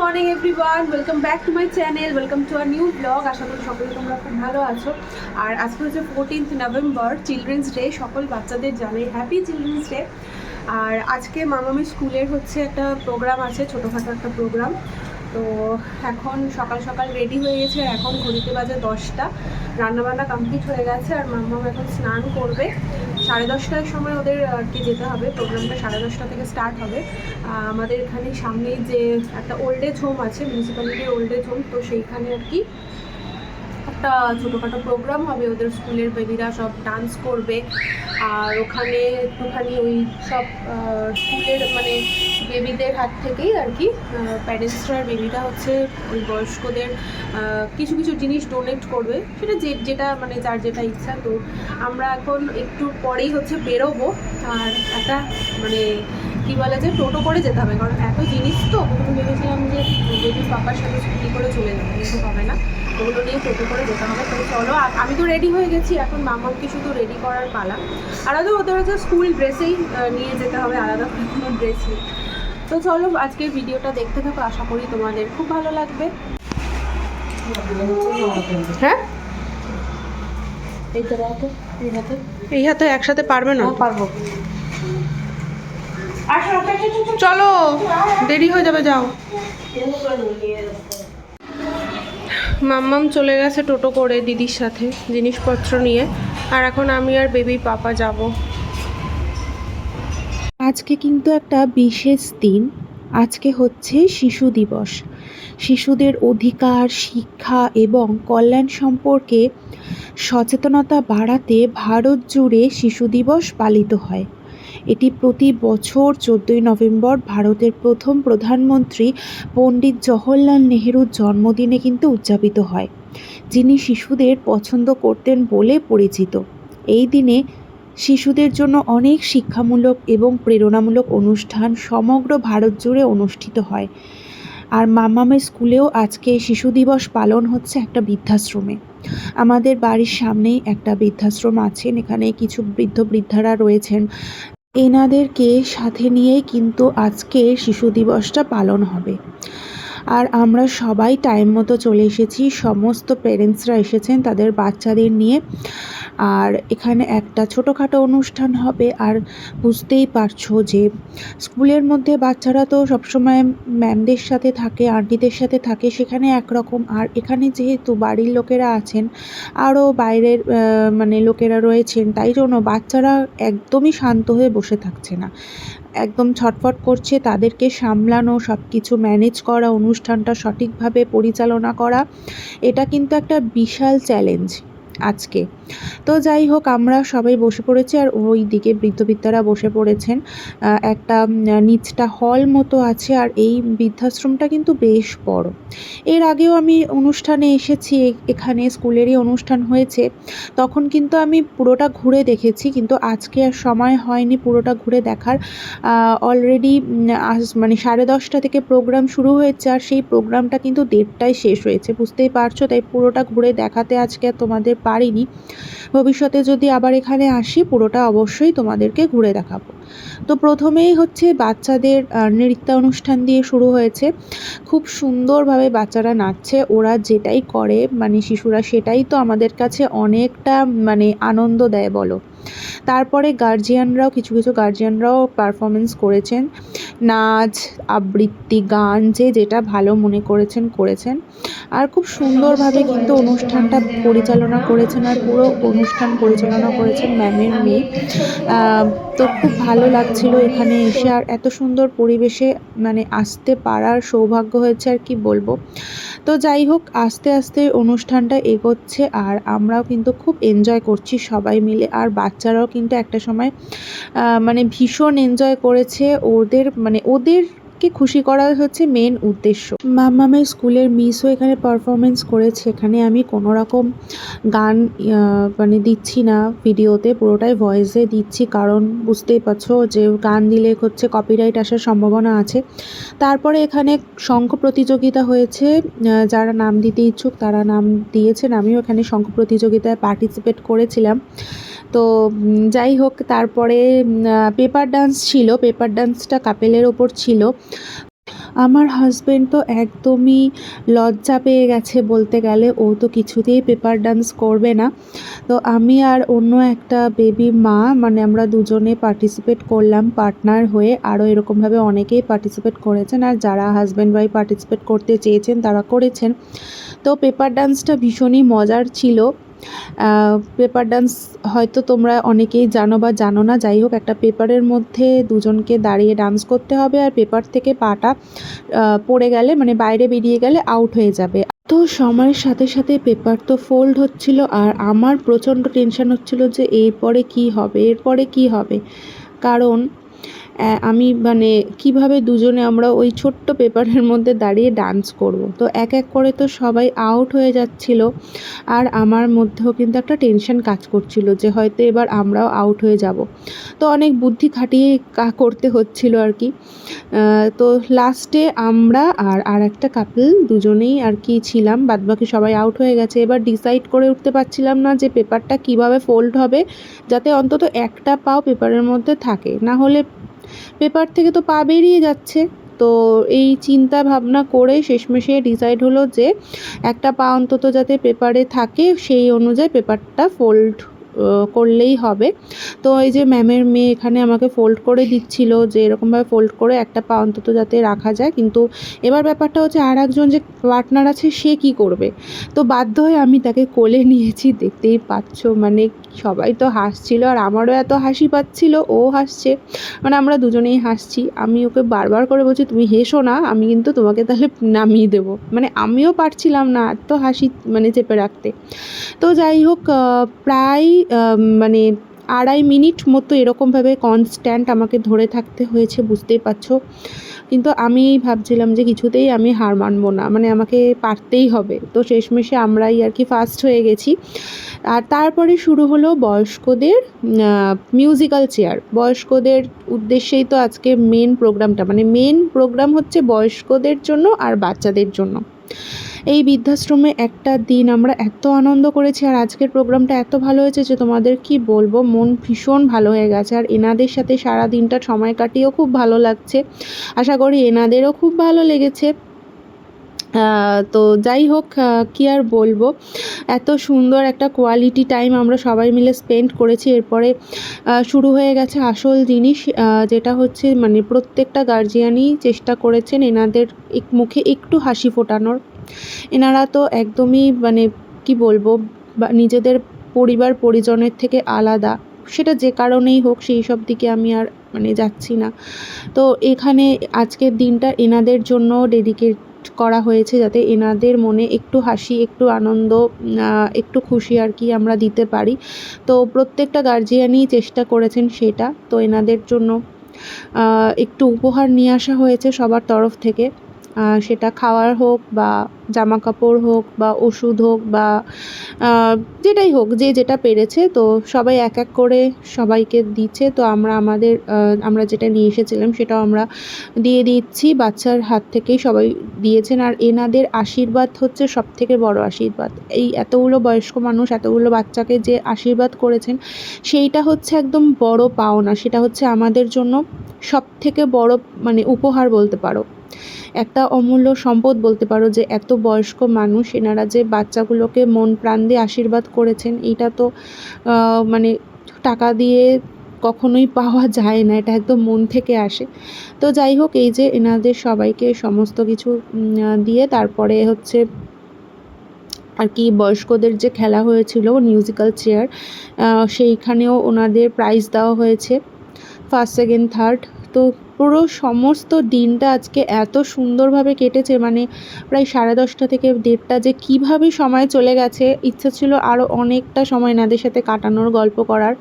Morning everyone welcome back to my channel welcome to our new blog আশা করি সকলে তোমরা খুব ভালো আছো। আর আজকে হচ্ছে ফোরটিন্থ নভেম্বর চিলড্রেন্স ডে সকল বাচ্চাদের জানাই হ্যাপি চিলড্রেন্স ডে আর আজকে মামামি স্কুলের হচ্ছে একটা প্রোগ্রাম আছে, ছোটোখাটো একটা প্রোগ্রাম তো এখন সকাল সকাল রেডি হয়ে গেছে এখন ঘড়িতে বাজে দশটা। রান্নাবান্না কমপ্লিট হয়ে গেছে, আর মাম্মাম এখন স্নান করবে। সাড়ে দশটার সময় ওদের আর কি যেতে হবে প্রোগ্রামটা সাড়ে দশটা থেকে স্টার্ট হবে। আমাদের এখানে সামনেই যে একটা ওল্ড এজ হোম আছে মিউনিসিপ্যালিটির ওল্ড এজ হোম তো সেইখানে আর কি একটা ছোটোখাটো প্রোগ্রাম হবে। ওদের স্কুলের বেবিরা সব ডান্স করবে, আর ওখানে একটুখানি ওই সব স্কুলের মানে বেবিদের হাত থেকেই আর কি প্যারেন্টসরা বেবিটা হচ্ছে ওই বয়স্কদের কিছু কিছু জিনিস ডোনেট করবে। সেটা যে, যেটা মানে যার যেটা ইচ্ছা। তো আমরা এখন একটু পরেই হচ্ছে বেরোবো। আর একটা মানে কি বলে যে, টোটো করে যেতে হবে। কারণ এত জিনিস তো, প্রথমে ভেবেছিলাম যে বেবির পাপার সাথে স্কুটি করে চলে যাব, কিন্তু হবে না। ওগুলো নিয়ে টোটো করে যেতে হবে। তো চলো আমি তো রেডি হয়ে গেছি। এখন মামাকে শুধু রেডি করার পালা। আলাদা, ওদের হচ্ছে স্কুল ড্রেসেই নিয়ে যেতে হবে। আলাদা কোনো ড্রেস নেই। তো চলো আজকের ভিডিওটা দেখতে থাকো আশা করি তোমাদের খুব ভালো লাগবে। হ্যাঁ? এই হাতে একসাথে পারবে না? হ্যাঁ পারব। চলো দেরি হয়ে যাবে যাও। মাম্মাম চলে গেছে টোটো করে দিদির সাথে জিনিসপত্র নিয়ে। আর এখন আমি আর বেবির পাপা যাব। আজকে কিন্তু একটা বিশেষ দিন। আজকে হচ্ছে শিশু দিবস। শিশুদের অধিকার, শিক্ষা এবং কল্যাণ সম্পর্কে সচেতনতা বাড়াতে ভারত জুড়ে শিশু দিবস পালিত হয়। এটি প্রতি বছর চোদ্দোই নভেম্বর ভারতের প্রথম প্রধানমন্ত্রী পণ্ডিত জওহরলাল নেহেরুর জন্মদিনে কিন্তু উদযাপিত হয়, যিনি শিশুদের পছন্দ করতেন বলে পরিচিত। এই দিনে শিশুদের জন্য অনেক শিক্ষামূলক এবং প্রেরণামূলক অনুষ্ঠান সমগ্র ভারত জুড়ে অনুষ্ঠিত হয়। আর মামামের স্কুলেও আজকে শিশু দিবস পালন হচ্ছে একটা বৃদ্ধাশ্রমে। আমাদের বাড়ির সামনেই একটা বৃদ্ধাশ্রম আছেন, এখানে কিছু বৃদ্ধ বৃদ্ধারা রয়েছেন। এনাদেরকে সাথে নিয়েই কিন্তু আজকে শিশু দিবসটা পালন হবে। আর আমরা সবাই টাইম মতো চলে এসেছি। সমস্ত পেরেন্টসরা এসেছেন তাদের বাচ্চাদের নিয়ে। আর এখানে একটা ছোটোখাটো অনুষ্ঠান হবে আর বুঝতেই পারছ যে স্কুলের মধ্যে বাচ্চারা তো সবসময় ম্যামদের সাথে থাকে আন্টিদের সাথে থাকে, সেখানে একরকম। আর এখানে যেহেতু বাড়ির লোকেরা আছেন আরও বাইরের মানে লোকেরা রয়েছেন, তাই জন্য বাচ্চারা একদমই শান্ত হয়ে বসে থাকছে না। একদম ছটফট করছে, তাদেরকে সামলানো সব কিছু ম্যানেজ করা অনুষ্ঠানটা সঠিকভাবে পরিচালনা করা এটা কিন্তু একটা বিশাল চ্যালেঞ্জ আজকে। তো যাই হোক, আমরা সবাই বসে পড়েছি আর ওই দিকে বৃদ্ধবৃদ্ধারা বসে পড়েছেন। একটা নিচটা হল মতো আছে আর এই বৃদ্ধাশ্রমটা কিন্তু বেশ বড়। এর আগেও আমি অনুষ্ঠানে এসেছি এখানে স্কুলেরই অনুষ্ঠান হয়েছে। তখন কিন্তু আমি পুরোটা ঘুরে দেখেছি, কিন্তু আজকে আর সময় হয়নি পুরোটা ঘুরে দেখার। অলরেডি মানে সাড়ে দশটা থেকে প্রোগ্রাম শুরু হয়েছে আর সেই প্রোগ্রামটা কিন্তু দেড়টায় শেষ হয়েছে, বুঝতেই পারছ? তাই পুরোটা ঘুরে দেখাতে আজকে তোমাদের পারিনি। ভবিষ্যতে যদি আবার এখানে আসি পুরোটা অবশ্যই তোমাদেরকে ঘুরে দেখাবো। তো প্রথমেই হচ্ছে বাচ্চাদের নৃত্য অনুষ্ঠান দিয়ে শুরু হয়েছে। খুব সুন্দরভাবে বাচ্চারা নাচছে, ওরা যেটাই করে মানে শিশুরা সেটাই তো আমাদের কাছে অনেকটা মানে আনন্দ দেয়, বলো। তারপরে গার্জিয়ানরাও কিছু কিছু গার্জিয়ানরাও পারফরমেন্স করেছেন। নাচ, আবৃত্তি, গান, যে যেটা ভালো মনে করেছেন করেছেন। আর খুব সুন্দরভাবে কিন্তু অনুষ্ঠানটা পরিচালনা করেছেন, আর পুরো অনুষ্ঠান পরিচালনা করেছেন ম্যামের মেয়ে। তো খুব ভালো লাগছিল এখানে এসে। আর এত সুন্দর পরিবেশে মানে আসতে পারার সৌভাগ্য হয়েছে আর কি বলব। তো যাই হোক, আস্তে আস্তে অনুষ্ঠানটা এগোচ্ছে আর আমরাও কিন্তু খুব এনজয় করছি সবাই মিলে। আর বাচ্চারাও কিন্তু একটা সময় মানে ভীষণ এনজয় করেছে। ওদের মানে ওদেরকে খুশি করা হচ্ছে মেন উদ্দেশ্য। মামামের স্কুলের মিসও এখানে পারফরমেন্স করেছে। এখানে আমি কোনো রকম গান মানে দিচ্ছি না ভিডিওতে পুরোটাই ভয়েসে দিচ্ছি। কারণ বুঝতেই পারছ যে গান দিলে হচ্ছে কপিরাইট আসার সম্ভাবনা আছে। তারপরে এখানে শঙ্খ প্রতিযোগিতা হয়েছে। যারা নাম দিতে ইচ্ছুক তারা নাম দিয়েছেন। আমিও এখানে শঙ্খ প্রতিযোগিতায় পার্টিসিপেট করেছিলাম। তো যাই হোক, তারপরে পেপার ডান্স ছিল। পেপার ডান্সটা কাপেলের ওপর ছিল। আমার হাজবেন্ড তো একদমই লজ্জা পেয়ে গেছে বলতে গেলে। ও তো কিছুতেই পেপার ডান্স করবে না। তো আমি আর অন্য একটা বেবি মা মানে আমরা দুজনে পার্টিসিপেট করলাম পার্টনার হয়ে। আরও এরকমভাবে অনেকেই পার্টিসিপেট করেছেন আর যারা হাজব্যান্ড ওয়াইফ পার্টিসিপেট করতে চেয়েছেন তারা করেছেন। তো পেপার ডান্সটা ভীষণই মজার ছিল। পেপার ডান্স হয়তো তোমরা অনেকেই জানো বা জানো না। যাই হোক, একটা পেপারের মধ্যে দুজনকে দাঁড়িয়ে ডান্স করতে হবে আর পেপার থেকে পাটা পড়ে গেলে মানে বাইরে বেরিয়ে গেলে আউট হয়ে যাবে। তো সময়ের সাথে সাথে পেপার তো ফোল্ড হচ্ছিল আর আমার প্রচণ্ড টেনশন হচ্ছিল যে এরপরে কি হবে, এরপরে কি হবে? কারণ আমি মানে কীভাবে দুজনে আমরা ওই ছোট্ট পেপারের মধ্যে দাঁড়িয়ে ডান্স করব? তো এক এক করে তো সবাই আউট হয়ে যাচ্ছিল। আর আমার মধ্যেও কিন্তু একটা টেনশন কাজ করছিল যে হয়তো এবার আমরাও আউট হয়ে যাব। তো অনেক বুদ্ধি খাটিয়ে করতে হচ্ছিল আর কি। তো লাস্টে আমরা আর আর একটা কাপল দুজনেই আর কি ছিলাম। বাদবাকি সবাই আউট হয়ে গেছে। এবার ডিসাইড করে উঠতে পারছিলাম না যে পেপারটা কীভাবে ফোল্ড হবে, যাতে অন্তত একটা পাও পেপারের মধ্যে থাকে। না হলে পেপার থেকে তো পা বেরিয়ে যাচ্ছে। তো এই চিন্তা ভাবনা করে শেষমেশে ডিসাইড হলো যে একটা পা অন্তত যাতে পেপারে থাকে, সেই অনুযায়ী পেপারটা ফোল্ড করলেই হবে। তো এই যে ম্যামের মেয়ে এখানে আমাকে ফোল্ড করে দিচ্ছিল যে এরকমভাবে ফোল্ড করে একটা পা অন্তত যাতে রাখা যায়। কিন্তু এবার ব্যাপারটা হচ্ছে আর একজন যে পার্টনার আছে, সে কি করবে? তো বাধ্য হয়ে আমি তাকে কোলে নিয়েছি। দেখতেই পাচ্ছ মানে সবাই তো হাসছিল আর আমারও এত হাসি পাচ্ছিল, ও হাসছে। মানে আমরা দুজনেই হাসছি। আমি ওকে বারবার করে বলছি, তুমি হেসো না, আমি কিন্তু তোমাকে তাহলে নামিয়ে দেবো। মানে আমিও পারছিলাম না এত হাসি মানে চেপে রাখতে। তো যাই হোক প্রায় মানে আড়াই মিনিট মতো এরকমভাবে কনস্ট্যান্ট আমাকে ধরে থাকতে হয়েছে, বুঝতেই পারছ? কিন্তু আমি ভাবছিলাম যে কিছুতেই আমি হার মানবো না মানে আমাকে পারতেই হবে। তো শেষমেশে আমরাই আর কি ফার্স্ট হয়ে গেছি। আর তারপরে শুরু হলো বয়স্কদের মিউজিক্যাল চেয়ার বয়স্কদের উদ্দেশ্যেই তো আজকে মেন প্রোগ্রামটা মানে মেন প্রোগ্রাম হচ্ছে বয়স্কদের জন্য আর বাচ্চাদের জন্য। এই বৃদ্ধাশ্রমে একটা দিন আমরা এত আনন্দ করেছি আর আজকের প্রোগ্রামটা এত ভালো হয়েছে যে তোমাদের কি বলব? মন ভীষণ ভালো হয়ে গেছে আর এনাদের সাথে সারা দিনটা সময় কাটিয়েও খুব ভালো লাগছে। আশা করি এনাদেরও খুব ভালো লেগেছে। তো যাই হোক কি আর বলব? এত সুন্দর একটা কোয়ালিটি টাইম আমরা সবাই মিলে স্পেন্ড করেছি। এরপরে শুরু হয়ে গেছে আসল জিনিস যেটা হচ্ছে মানে প্রত্যেকটা গার্জিয়ানই চেষ্টা করেছেন এনাদের এক- মুখে একটু হাসি ফোটানোর। এনারা তো একদমই মানে কি বলব নিজেদের পরিবার পরিজনের থেকে আলাদা। সেটা যে কারণেই হোক, সেই সব দিকে আমি আর মানে যাচ্ছি না। তো এখানে আজকের দিনটা এনাদের জন্য ডেডিকেট করা হয়েছে যাতে এনাদের মনে একটু হাসি, একটু আনন্দ একটু খুশি আর কি আমরা দিতে পারি। তো প্রত্যেকটা গার্জিয়ানই চেষ্টা করেছেন সেটা। তো এনাদের জন্য একটু উপহার নিয়ে আসা হয়েছে সবার তরফ থেকে। সেটা খাওয়ার হোক বা জামা কাপড় হোক বা ওষুধ হোক বা যেটাই হোক, যে যেটা পেরেছে, তো সবাই এক এক করে সবাইকে দিচ্ছে। তো আমরা আমাদের আমরা যেটা নিয়ে এসেছিলাম সেটাও আমরা দিয়ে দিচ্ছি। বাচ্চার হাত থেকেই সবাই দিয়েছেন। আর এনাদের আশীর্বাদ হচ্ছে সব থেকে বড় আশীর্বাদ। এই এতগুলো বয়স্ক মানুষ, এতগুলো বাচ্চাকে যে আশীর্বাদ করেছেন, সেইটা হচ্ছে একদম বড় পাওনা। সেটা হচ্ছে আমাদের জন্য সব থেকে বড় মানে উপহার বলতে পারো। একটা অমূল্য সম্পদ বলতে পারো যে এত বয়স্ক মানুষ এনারা যে বাচ্চাগুলোকে মন প্রাণ দিয়ে আশীর্বাদ করেছেন, এটা তো মানে টাকা দিয়ে কখনোই পাওয়া যায় না, এটা একদম মন থেকে আসে। তো যাই হোক, এই যে এনাদের সবাইকে সমস্ত কিছু দিয়ে তারপরে হচ্ছে আর কি বয়স্কদের যে খেলা হয়েছিল মিউজিক্যাল চেয়ার সেইখানেও ওনাদের প্রাইজ দেওয়া হয়েছে। ফার্স্ট সেকেন্ড থার্ড তো পুরো সমস্ত দিনটা আজকে এত সুন্দরভাবে কেটেছে মানে প্রায় সাড়ে দশটা থেকে দেড়টা যে কীভাবে সময় চলে গেছে, ইচ্ছা ছিল আরও অনেকটা সময় এনাদের সাথে কাটানোর, গল্প করার।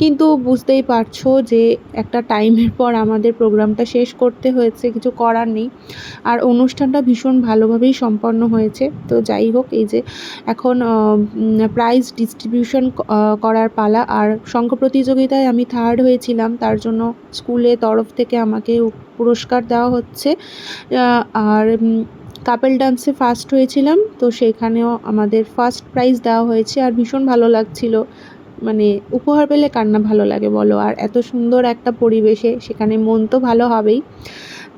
কিন্তু বুঝতেই পারছ যে একটা টাইমের পর আমাদের প্রোগ্রামটা শেষ করতে হয়েছে, কিছু করার নেই। আর অনুষ্ঠানটা ভীষণ ভালোভাবেই সম্পন্ন হয়েছে। তো যাই হোক, এই যে এখন প্রাইজ ডিস্ট্রিবিউশন করার পালা। আর শঙ্খ প্রতিযোগিতায় আমি থার্ড হয়েছিলাম, তার জন্য স্কুলের তরফ থেকে আমাকে পুরস্কার দেওয়া হচ্ছে। আর কাপেল ডান্সে ফার্স্ট হয়েছিলাম, তো সেখানেও আমাদের ফার্স্ট প্রাইজ দেওয়া হয়েছে, আর ভীষণ ভালো লাগছিল। মানে উপহার পেলে কার না ভালো লাগে বলো? আর এত সুন্দর একটা পরিবেশে সেখানে মন তো ভালো হবেই।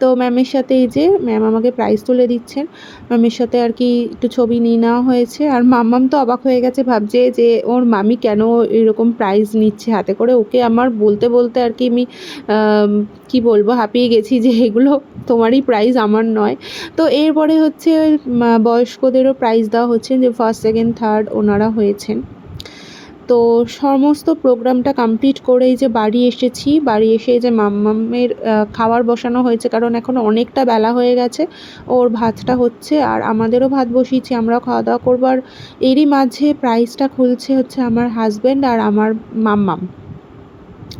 তো ম্যামের সাথে এই যে ম্যাম আমাকে প্রাইজ তুলে দিচ্ছেন ম্যামের সাথে আর কি একটু ছবি নিয়ে নেওয়া হয়েছে। আর মাম্মাম তো অবাক হয়ে গেছে ভাবছে যে ওর মামি কেন এরকম প্রাইজ নিচ্ছে? হাতে করে ওকে আমার বলতে বলতে আর কি আম, কি বলব হাঁপিয়ে গেছি যে এগুলো তোমারই প্রাইজ আমার নয়। তো এরপরে হচ্ছে বয়স্কদেরও প্রাইজ দেওয়া হচ্ছে যে ফার্স্ট সেকেন্ড থার্ড ওনারা হয়েছেন। তো সমস্ত প্রোগ্রামটা কমপ্লিট করেই যে বাড়ি এসেছি, বাড়ি এসে যে মাম্মামের খাবার বসানো হয়েছে, কারণ এখন অনেকটা বেলা হয়ে গেছে, ওর ভাতটা হচ্ছে আর আমাদেরও ভাত বসিয়েছি, আমরাও খাওয়া দাওয়া করব। আর এরই মাঝে প্রাইসটা খুলছে হচ্ছে আমার হাজব্যান্ড আর আমার মাম্মাম।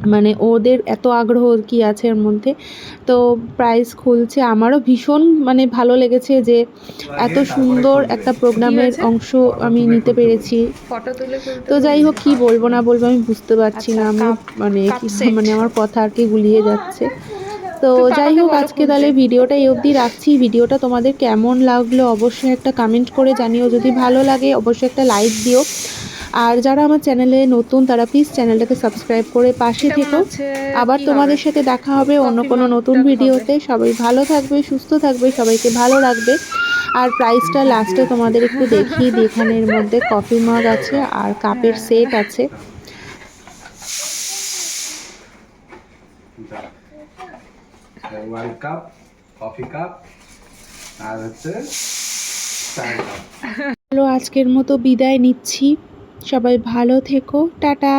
মানে ওদের এত আগ্রহ কি আছে এর মধ্যে? তো প্রাইস খুলছে। আমারও ভীষণ মানে ভালো লেগেছে যে এত সুন্দর একটা প্রোগ্রামের অংশ আমি নিতে পেরেছি। তো যাই হোক কি বলব না বলব আমি বুঝতে পারছি না। আচ্ছা, আমি মানে কি মানে আমার কথা আর কি গুলিয়ে যাচ্ছে। তো তো যাই হোক আজকে তাহলে ভিডিওটা এই অবধি রাখছি। ভিডিওটা তোমাদের কেমন লাগল অবশ্যই একটা কমেন্ট করে জানিও। যদি ভালো লাগে অবশ্যই একটা লাইক দিও। আর যারা আমার চ্যানেলে নতুন তারা প্লিজ চ্যানেলটাকে সাবস্ক্রাইব করে পাশে থেকো আবার তোমাদের সাথে দেখা হবে অন্য কোনো নতুন ভিডিওতে। সবাই ভালো থাকবে সুস্থ থাকবে সবাইকে ভালো রাখবে। আর প্রাইসটা লাস্টে তোমাদের একটু দেখিয়ে দিই। এখানে মধ্যে কফি মগ আছে আর কাপের সেট আছে। ওয়ান কাপ কফি কাপ আর হচ্ছে চায়ের আজকের মতো বিদায় নিচ্ছি। সবাই ভালো থেকো টাটা।